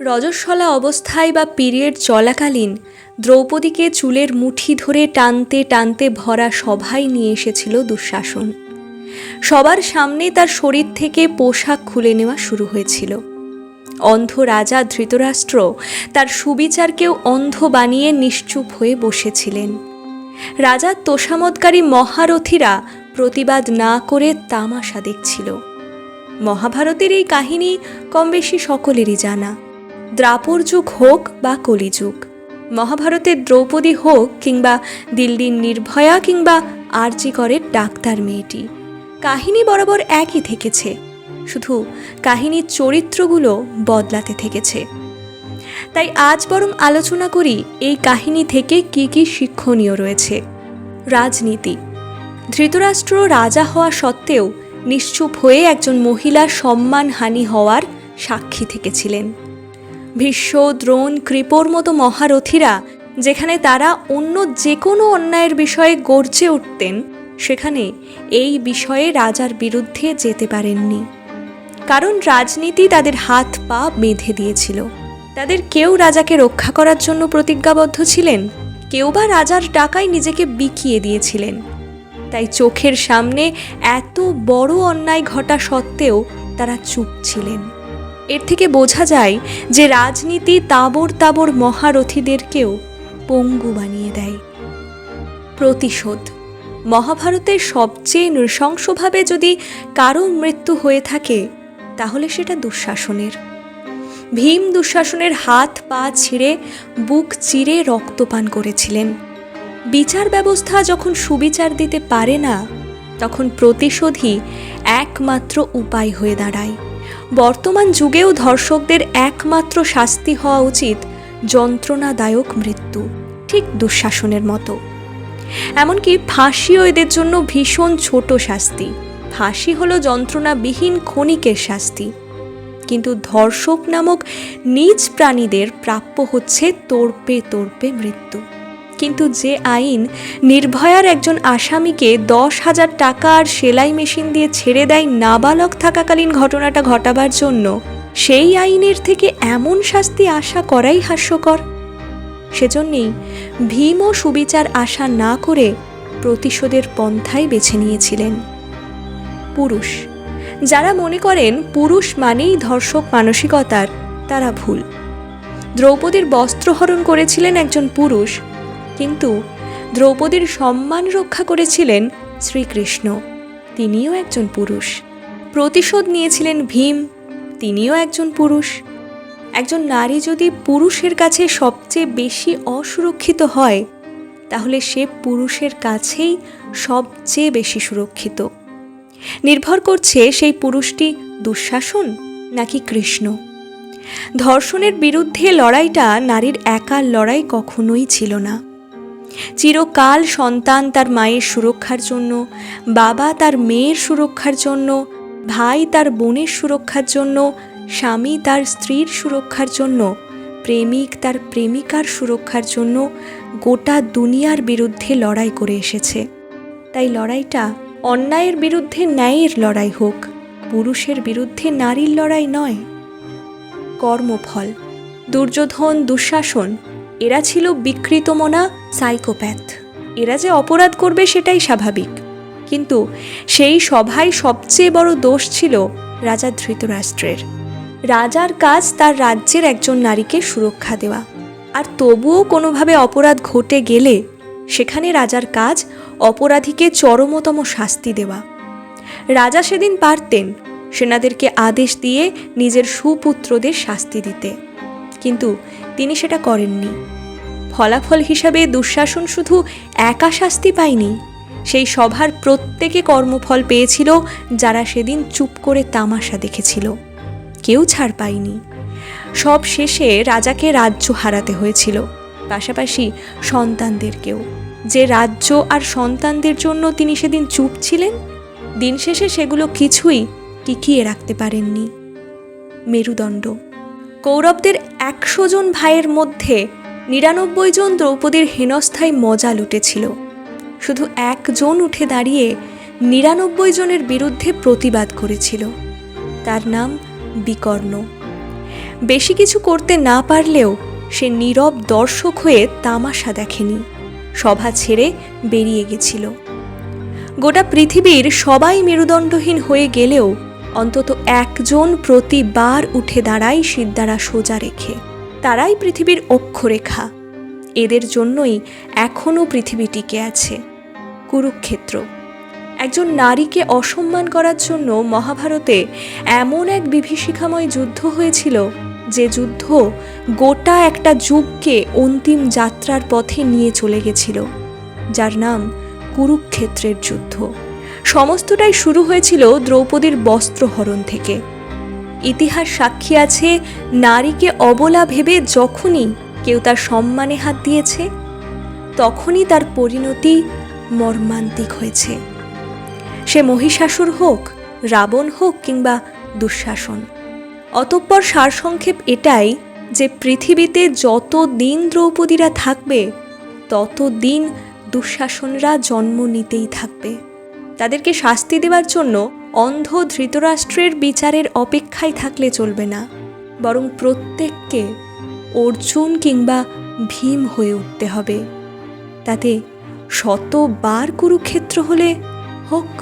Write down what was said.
রজস্বলা অবস্থায় বা পিরিয়ড চলাকালীন দ্রৌপদীকে চুলের মুঠি ধরে টানতে টানতে ভরা সভায় নিয়ে এসেছিল দুঃশাসন। সবার সামনে তার শরীর থেকে পোশাক খুলে নেওয়া শুরু হয়েছিল। অন্ধ রাজা ধৃতরাষ্ট্র তার সুবিচারকেও অন্ধ বানিয়ে নিশ্চুপ হয়ে বসেছিলেন। রাজার তোষামতকারী মহারথীরা প্রতিবাদ না করে তামাশা দেখছিল। মহাভারতের এই কাহিনী কম বেশি সকলেরই জানা। দ্রাপর যুগ হোক বা কলিযুগ, মহাভারতের দ্রৌপদী হোক কিংবা দিল্লির নির্ভয়া কিংবা আরজিকরের ডাক্তার মেয়েটি, কাহিনী বরাবর একই থেকেছে, শুধু কাহিনীর চরিত্রগুলো বদলাতে থেকেছে। তাই আজ বরং আলোচনা করি এই কাহিনী থেকে কি কি শিক্ষণীয় রয়েছে। রাজনীতি, ধৃতরাষ্ট্র রাজা হওয়া সত্ত্বেও নিশ্চুপ হয়ে একজন মহিলার সম্মানহানি হওয়ার সাক্ষী থেকেছিলেন। ভীষ্ম, দ্রোণ, কৃপর মতো মহারথীরা, যেখানে তারা অন্য যে কোনো অন্যায়ের বিষয়ে গর্জে উঠতেন, সেখানে এই বিষয়ে রাজার বিরুদ্ধে যেতে পারেননি। কারণ রাজনীতি তাদের হাত পা বেঁধে দিয়েছিল। তাদের কেউ রাজাকে রক্ষা করার জন্য প্রতিজ্ঞাবদ্ধ ছিলেন, কেউ বা রাজার টাকায় নিজেকে বিকিয়ে দিয়েছিলেন। তাই চোখের সামনে এত বড় অন্যায় ঘটা সত্ত্বেও তারা চুপ ছিলেন। এর থেকে বোঝা যায় যে রাজনীতি তাবর তাবর মহারথীদেরকেও পঙ্গু বানিয়ে দেয়। প্রতিশোধ। মহাভারতের সবচেয়ে নৃশংসভাবে যদি কারও মৃত্যু হয়ে থাকে, তাহলে সেটা দুঃশাসনের। ভীম দুঃশাসনের হাত পা ছিঁড়ে, বুক চিরে রক্তপান করেছিলেন। বিচার ব্যবস্থা যখন সুবিচার দিতে পারে না, তখন প্রতিশোধই একমাত্র উপায় হয়ে দাঁড়ায়। বর্তমান যুগেও ধর্ষকদের একমাত্র শাস্তি হওয়া উচিত যন্ত্রণাদায়ক মৃত্যু, ঠিক দুঃশাসনের মতো। এমনকি ফাঁসিও এদের জন্য ভীষণ ছোট শাস্তি। ফাঁসি হলো যন্ত্রণাবিহীন ক্ষণিকের শাস্তি। কিন্তু ধর্ষক নামক নিজ প্রাণীদের প্রাপ্য হচ্ছে তোড়পে তোড়পে মৃত্যু। কিন্তু যে আইন নির্ভয়ার একজন আসামিকে দশ হাজার টাকা আর সেলাই মেশিন দিয়ে ছেড়ে দেয় নাবালক থাকাকালীন ঘটনাটা ঘটাবার জন্য, সেই আইনের থেকে এমন শাস্তি আশা করাই হাস্যকর। সেজন্যেই ভীম সুবিচার আশা না করে প্রতিশোধের পন্থাই বেছে নিয়েছিলেন। পুরুষ, যারা মনে করেন পুরুষ মানেই ধর্ষক মানসিকতার, তারা ভুল। দ্রৌপদীর বস্ত্রহরণ করেছিলেন একজন পুরুষ কিন্তু দ্রৌপদীর সম্মান রক্ষা করেছিলেন শ্রীকৃষ্ণ। তিনিও একজন পুরুষ। প্রতিশোধ নিয়েছিলেন ভীম, তিনিও একজন পুরুষ। একজন নারী যদি পুরুষের কাছে সবচেয়ে বেশি অসুরক্ষিত হয়, তাহলে সে পুরুষের কাছেই সবচেয়ে বেশি সুরক্ষিত। নির্ভর করছে সেই পুরুষটি দুঃশাসন নাকি কৃষ্ণ। ধর্ষণের বিরুদ্ধে লড়াইটা নারীর একার লড়াই কখনোই ছিল না। চিরকাল সন্তান তার মায়ের সুরক্ষার জন্য, বাবা তার মেয়ের সুরক্ষার জন্য, ভাই তার বোনের সুরক্ষার জন্য, স্বামী তার স্ত্রীর সুরক্ষার জন্য, প্রেমিক তার প্রেমিকার সুরক্ষার জন্য গোটা দুনিয়ার বিরুদ্ধে লড়াই করে এসেছে। তাই লড়াইটা অন্যায়ের বিরুদ্ধে ন্যায়ের লড়াই হোক, পুরুষের বিরুদ্ধে নারীর লড়াই নয়। কর্মফল, দুর্যোধন, দুঃশাসন এরা ছিল বিকৃতমনা সাইকোপ্যাথ। এরা যে অপরাধ করবে সেটাই স্বাভাবিক। কিন্তু সেই সভায় সবচেয়ে বড় দোষ ছিল রাজা ধৃতরাষ্ট্রের। রাজার কাজ তার রাজ্যের একজন নারীকে সুরক্ষা দেওয়া। আর তবুও কোনোভাবে অপরাধ ঘটে গেলে সেখানে রাজার কাজ অপরাধীকে চরমতম শাস্তি দেওয়া। রাজা সেদিন পারতেন সেনাদেরকে আদেশ দিয়ে নিজের সুপুত্রদের শাস্তি দিতে। কিন্তু তিনি সেটা করেননি। ফলাফল হিসাবে দুঃশাসন শুধু একা শাস্তি পায়নি, সেই সভার প্রত্যেকে কর্মফল পেয়েছিল যারা সেদিন চুপ করে তামাশা দেখেছিল। কেউ ছাড় পায়নি। সব শেষে রাজাকে রাজ্য হারাতে হয়েছিল, পাশাপাশি সন্তানদেরকেও যে রাজ্য আর সন্তানদের জন্য তিনি সেদিন চুপ ছিলেন, দিন শেষে সেগুলো কিছুই টিকিয়ে রাখতে পারেননি। মেরুদণ্ড কৌরবদের একশো জন ভাইয়ের মধ্যে নিরানব্বই জন দ্রৌপদীর হেনস্থায় মজা লুটেছিল। শুধু একজন উঠে দাঁড়িয়ে নিরানব্বই জনের বিরুদ্ধে প্রতিবাদ করেছিল। তার নাম বিকর্ণ। বেশি কিছু করতে না পারলেও সে নীরব দর্শক হয়ে তামাশা দেখেনি। সভা ছেড়ে বেরিয়ে গেছিল। গোটা পৃথিবীর সবাই মেরুদণ্ডহীন হয়ে গেলেও অন্তত একজন প্রতিবার উঠে দাঁড়ায় সিদ্ধারা সোজা রেখে। তারাই পৃথিবীর অক্ষরেখা। এদের জন্যই এখনও পৃথিবী টিকে আছে। কুরুক্ষেত্র। একজন নারীকে অসম্মান করার জন্য মহাভারতে এমন এক বিভীষিকাময় যুদ্ধ হয়েছিল, যে যুদ্ধ গোটা একটা যুগকে অন্তিম যাত্রার পথে নিয়ে চলে গেছিল, যার নাম কুরুক্ষেত্রের যুদ্ধ। সমস্তটাই শুরু হয়েছিল দ্রৌপদীর বস্ত্রহরণ থেকে। ইতিহাস সাক্ষী আছে, নারীকে অবলা ভেবে যখনই কেউ তার সম্মানে হাত দিয়েছে, তখনই তার পরিণতি মর্মান্তিক হয়েছে। সে মহিষাসুর হোক, রাবণ হোক কিংবা দুঃশাসন, অতঃপর সারসংক্ষেপ এটাই যে পৃথিবীতে যত দিন দ্রৌপদীরা থাকবে তত দিন দুঃশাসনরা জন্ম নিতেই থাকবে। তাদেরকে শাস্তি দেওয়ার জন্য অন্ধ ধৃতরাষ্ট্রের বিচারের অপেক্ষায় থাকলে চলবে না, বরং প্রত্যেককে অর্জুন কিংবা ভীম হয়ে উঠতে হবে। তাতে শতবার কুরুক্ষেত্র হলে হোক